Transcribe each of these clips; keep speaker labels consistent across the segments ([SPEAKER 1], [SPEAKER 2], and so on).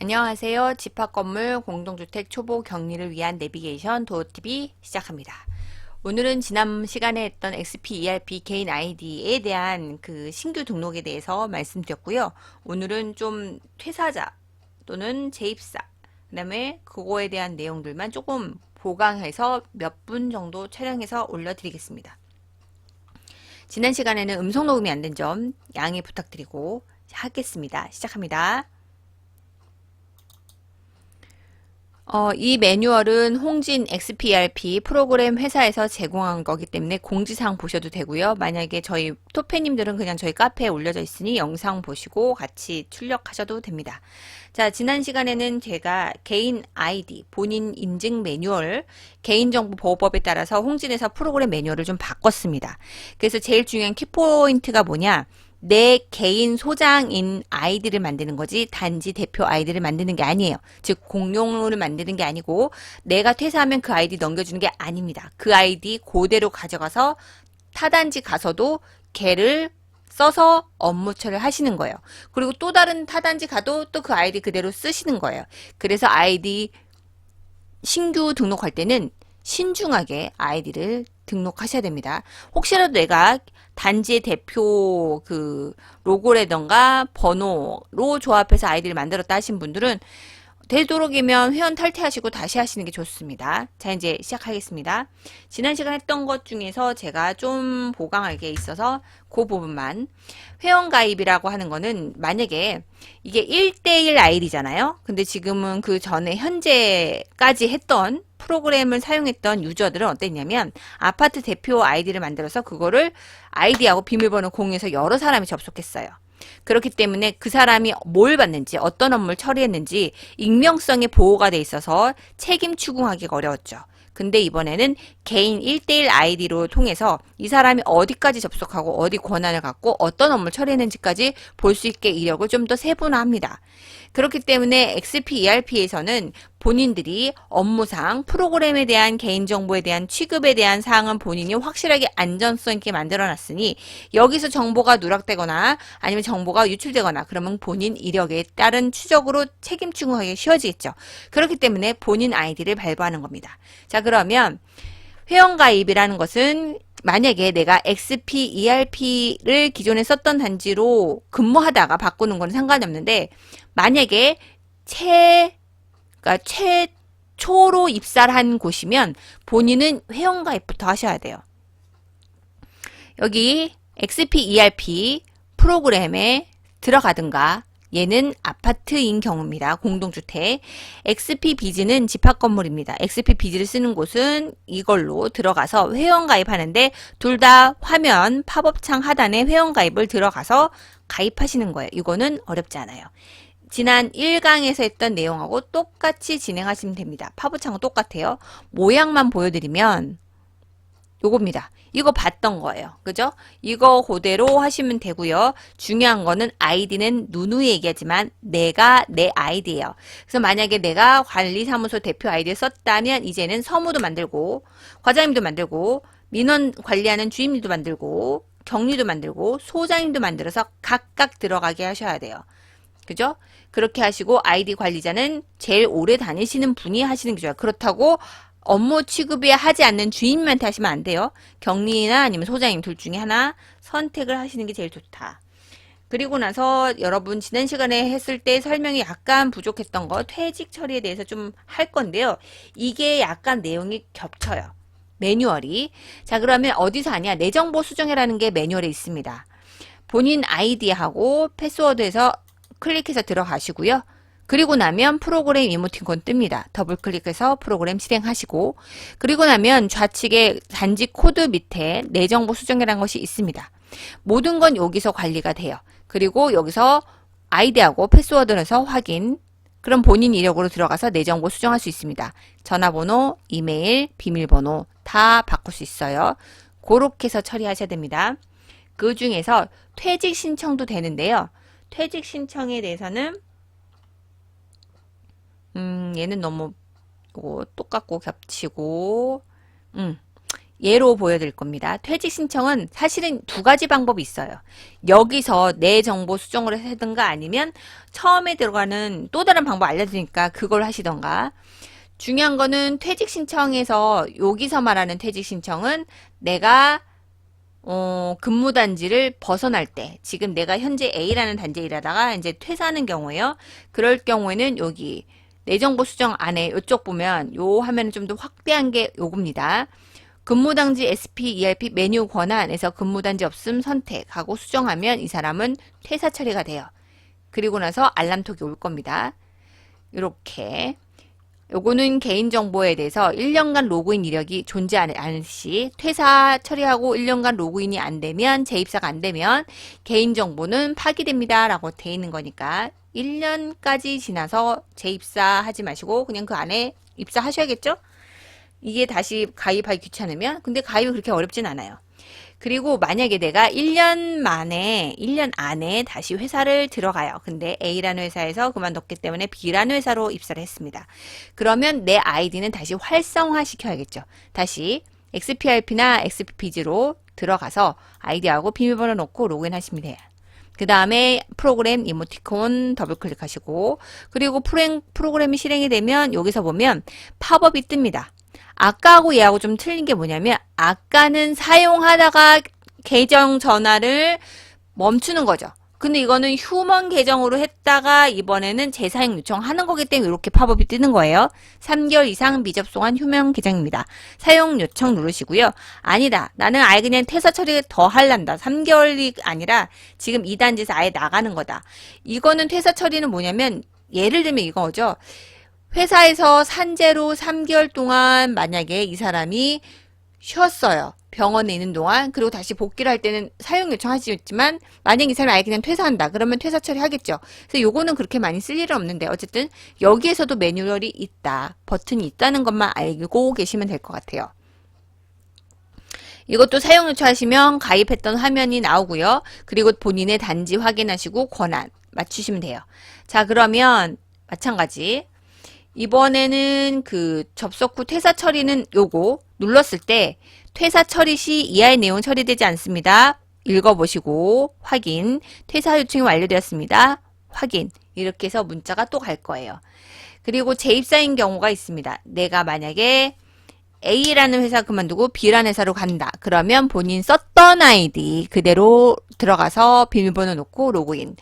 [SPEAKER 1] 안녕하세요. 집합 건물 공동주택 초보 격리를 위한 내비게이션 도어TV 시작합니다. 오늘은 지난 시간에 했던 XP ERP 개인 아이디에 대한 그 신규 등록에 대해서 말씀드렸고요. 오늘은 좀 퇴사자 또는 재입사 그 다음에 그거에 대한 내용들만 조금 보강해서 몇 분 정도 촬영해서 올려드리겠습니다. 지난 시간에는 음성 녹음이 안 된 점 양해 부탁드리고 하겠습니다. 시작합니다. 어, 이 매뉴얼은 홍진 XPRP 프로그램 회사에서 제공한 거기 때문에 공지사항 보셔도 되고요. 만약에 저희 토페님들은 그냥 저희 카페에 올려져 있으니 영상 보시고 같이 출력하셔도 됩니다. 자, 지난 시간에는 제가 개인 아이디, 본인 인증 매뉴얼, 개인정보보호법에 따라서 홍진에서 프로그램 매뉴얼을 좀 바꿨습니다. 그래서 제일 중요한 키포인트가 뭐냐? 내 개인 소장인 아이디를 만드는 거지 단지 대표 아이디를 만드는 게 아니에요. 즉 공용으로 만드는 게 아니고 내가 퇴사하면 그 아이디 넘겨주는 게 아닙니다. 그 아이디 그대로 가져가서 타단지 가서도 걔를 써서 업무 처리를 하시는 거예요. 그리고 또 다른 타단지 가도 또 그 아이디 그대로 쓰시는 거예요. 그래서 아이디 신규 등록할 때는 신중하게 아이디를 등록하셔야 됩니다. 혹시라도 내가 단지의 대표 그 로고라던가 번호로 조합해서 아이디를 만들었다 하신 분들은 되도록이면 회원 탈퇴하시고 다시 하시는 게 좋습니다. 자, 이제 시작하겠습니다. 지난 시간 했던 것 중에서 제가 좀 보강할 게 있어서 그 부분만. 회원 가입이라고 하는 거는 만약에 이게 1대1 아이디잖아요. 근데 지금은 그 전에 현재까지 했던 프로그램을 사용했던 유저들은 어땠냐면 아파트 대표 아이디를 만들어서 그거를 아이디하고 비밀번호 공유해서 여러 사람이 접속했어요. 그렇기 때문에 그 사람이 뭘 받는지 어떤 업무를 처리했는지 익명성이 보호가 돼 있어서 책임 추궁하기가 어려웠죠. 근데 이번에는 개인 1대1 아이디로 통해서 이 사람이 어디까지 접속하고 어디 권한을 갖고 어떤 업무를 처리했는지까지 볼 수 있게 이력을 좀 더 세분화합니다. 그렇기 때문에 XP ERP에서는 본인들이 업무상 프로그램에 대한 개인정보에 대한 취급에 대한 사항은 본인이 확실하게 안전성 있게 만들어 놨으니 여기서 정보가 누락되거나 아니면 정보가 유출되거나 그러면 본인 이력에 따른 추적으로 책임 추궁하기 쉬워지겠죠. 그렇기 때문에 본인 아이디를 발부하는 겁니다. 자 그러면 회원가입이라는 것은 만약에 내가 XP, ERP를 기존에 썼던 단지로 근무하다가 바꾸는 건 상관이 없는데 만약에 최, 그러니까 최초로 입사를 한 곳이면 본인은 회원가입부터 하셔야 돼요. 여기 XP, ERP 프로그램에 들어가든가 얘는 아파트인 경우입니다. 공동주택. XP 비즈는 집합 건물입니다. XP 비즈를 쓰는 곳은 이걸로 들어가서 회원 가입하는데 둘 다 화면 팝업창 하단에 회원 가입을 들어가서 가입하시는 거예요. 이거는 어렵지 않아요. 지난 1강에서 했던 내용하고 똑같이 진행하시면 됩니다. 팝업창은 똑같아요. 모양만 보여드리면 요겁니다. 이거 봤던 거예요. 그죠? 이거 그대로 하시면 되고요. 중요한 거는 아이디는 누누이 얘기하지만 내가 내 아이디예요. 그래서 만약에 내가 관리사무소 대표 아이디를 썼다면 이제는 서무도 만들고 과장님도 만들고 민원 관리하는 주임님도 만들고 격리도 만들고 소장님도 만들어서 각각 들어가게 하셔야 돼요. 그죠? 그렇게 하시고 아이디 관리자는 제일 오래 다니시는 분이 하시는 게 좋아요. 그렇다고 업무 취급이 하지 않는 주임한테 하시면 안 돼요. 격리나 아니면 소장님 둘 중에 하나 선택을 하시는 게 제일 좋다. 그리고 나서 여러분 지난 시간에 했을 때 설명이 약간 부족했던 거 퇴직 처리에 대해서 좀 할 건데요. 이게 약간 내용이 겹쳐요. 매뉴얼이. 자 그러면 어디서 하냐? 내 정보 수정해라는 게 매뉴얼에 있습니다. 본인 아이디하고 패스워드에서 클릭해서 들어가시고요. 그리고 나면 프로그램 이모티콘 뜹니다. 더블 클릭해서 프로그램 실행하시고 그리고 나면 좌측에 단지 코드 밑에 내 정보 수정이라는 것이 있습니다. 모든 건 여기서 관리가 돼요. 그리고 여기서 아이디하고 패스워드에서 확인 그럼 본인 이력으로 들어가서 내 정보 수정할 수 있습니다. 전화번호, 이메일, 비밀번호 다 바꿀 수 있어요. 그렇게 해서 처리하셔야 됩니다. 그 중에서 퇴직 신청도 되는데요. 퇴직 신청에 대해서는 음, 얘는 너무 뭐 똑같고 겹치고 음, 예로 보여드릴 겁니다. 퇴직 신청은 사실은 두 가지 방법이 있어요. 여기서 내 정보 수정을 하든가 아니면 처음에 들어가는 또 다른 방법 알려드리니까 그걸 하시던가. 중요한 거는 퇴직 신청에서 여기서 말하는 퇴직 신청은 내가 어, 근무 단지를 벗어날 때, 지금 내가 현재 A라는 단지에 일하다가 이제 퇴사하는 경우에요. 그럴 경우에는 여기 내 정보 수정 안에 이쪽 보면 요 화면은 좀더 확대한 게 요겁니다. 근무단지 SP, ERP 메뉴 권한에서 근무단지 없음 선택하고 수정하면 이 사람은 퇴사 처리가 돼요. 그리고 나서 알람톡이 올 겁니다. 이렇게 요거는 개인정보에 대해서 1년간 로그인 이력이 존재하는 시 퇴사 처리하고 1년간 로그인이 안 되면 재입사가 안 되면 개인정보는 파기됩니다 라고 돼 있는 거니까 1년까지 지나서 재입사 하지 마시고 그냥 그 안에 입사하셔야겠죠? 이게 다시 가입하기 귀찮으면 근데 가입이 그렇게 어렵진 않아요. 그리고 만약에 내가 1년 만에 1년 안에 다시 회사를 들어가요. 근데 A라는 회사에서 그만뒀기 때문에 B라는 회사로 입사를 했습니다. 그러면 내 아이디는 다시 활성화 시켜야겠죠. 다시 XPRP나 XPPG로 들어가서 아이디하고 비밀번호 넣고 로그인 하시면 돼요. 그 다음에 프로그램 이모티콘 더블 클릭하시고 그리고 프로그램, 프로그램이 실행이 되면 여기서 보면 팝업이 뜹니다. 아까하고 얘하고 좀 틀린 게 뭐냐면 아까는 사용하다가 계정 전화를 멈추는 거죠. 근데 이거는 휴먼 계정으로 했다가 이번에는 재사용 요청하는 거기 때문에 이렇게 팝업이 뜨는 거예요. 3개월 이상 미접종한 휴먼 계정입니다. 사용 요청 누르시고요. 아니다. 나는 아예 그냥 퇴사 처리 더 할란다. 3개월이 아니라 지금 2단지에서 아예 나가는 거다. 이거는 퇴사 처리는 뭐냐면 예를 들면 이거죠. 회사에서 산재로 3개월 동안 만약에 이 사람이 쉬었어요. 병원에 있는 동안. 그리고 다시 복귀를 할 때는 사용 요청하시겠지만, 만약 이 사람이 아예 그냥 퇴사한다. 그러면 퇴사 처리하겠죠. 그래서 요거는 그렇게 많이 쓸 일은 없는데, 어쨌든 여기에서도 매뉴얼이 있다. 버튼이 있다는 것만 알고 계시면 될 것 같아요. 이것도 사용 요청하시면 가입했던 화면이 나오고요. 그리고 본인의 단지 확인하시고 권한 맞추시면 돼요. 자, 그러면 마찬가지. 이번에는 그 접속 후 퇴사 처리는 요거 눌렀을 때 퇴사 처리 시 이하의 내용 처리되지 않습니다. 읽어보시고 확인. 퇴사 요청이 완료되었습니다. 확인. 이렇게 해서 문자가 또 갈 거예요. 그리고 재입사인 경우가 있습니다. 내가 만약에 A라는 회사 그만두고 B라는 회사로 간다. 그러면 본인 썼던 아이디 그대로 들어가서 비밀번호 놓고 로그인.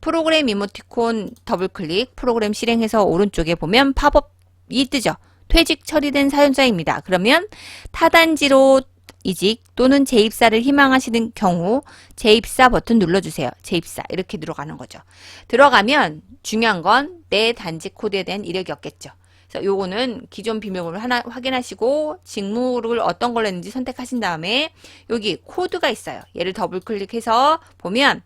[SPEAKER 1] 프로그램 이모티콘 더블클릭 프로그램 실행해서 오른쪽에 보면 팝업이 뜨죠. 퇴직 처리된 사연자입니다. 그러면 타단지로 이직 또는 재입사를 희망하시는 경우 재입사 버튼 눌러주세요. 재입사 이렇게 들어가는 거죠. 들어가면 중요한 건 내 단지 코드에 대한 이력이 없겠죠. 그래서 요거는 기존 비밀번호를 하나 확인하시고 직무를 어떤 걸 했는지 선택하신 다음에 여기 코드가 있어요. 얘를 더블 클릭해서 보면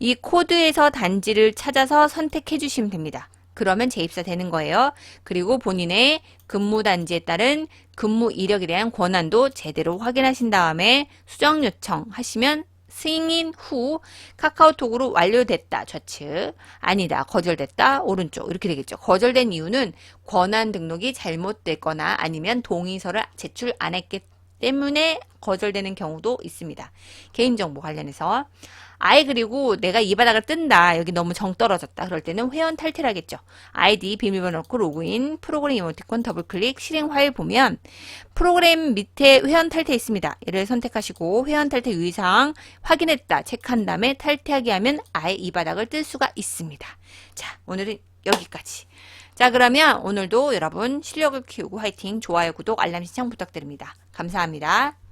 [SPEAKER 1] 이 코드에서 단지를 찾아서 선택해 주시면 됩니다. 그러면 재입사 되는 거예요. 그리고 본인의 근무 단지에 따른 근무 이력에 대한 권한도 제대로 확인하신 다음에 수정 요청 하시면 승인 후 카카오톡으로 완료됐다 좌측. 아니다 거절됐다 오른쪽. 이렇게 되겠죠. 거절된 이유는 권한 등록이 잘못됐거나 아니면 동의서를 제출 안 했기 때문에 거절되는 경우도 있습니다. 개인정보 관련해서 아예 그리고 내가 이 바닥을 뜬다. 여기 너무 정 떨어졌다. 그럴 때는 회원 탈퇴를 하겠죠. 아이디 비밀번호 넣고 로그인 프로그램 이모티콘 더블클릭 실행 파일 보면 프로그램 밑에 회원 탈퇴 있습니다. 얘를 선택하시고 회원 탈퇴 유의사항 확인했다. 체크한 다음에 탈퇴하기 하면 아예 이 바닥을 뜰 수가 있습니다. 자 오늘은 여기까지. 자 그러면 오늘도 여러분 실력을 키우고 화이팅 좋아요 구독 알람 신청 부탁드립니다. 감사합니다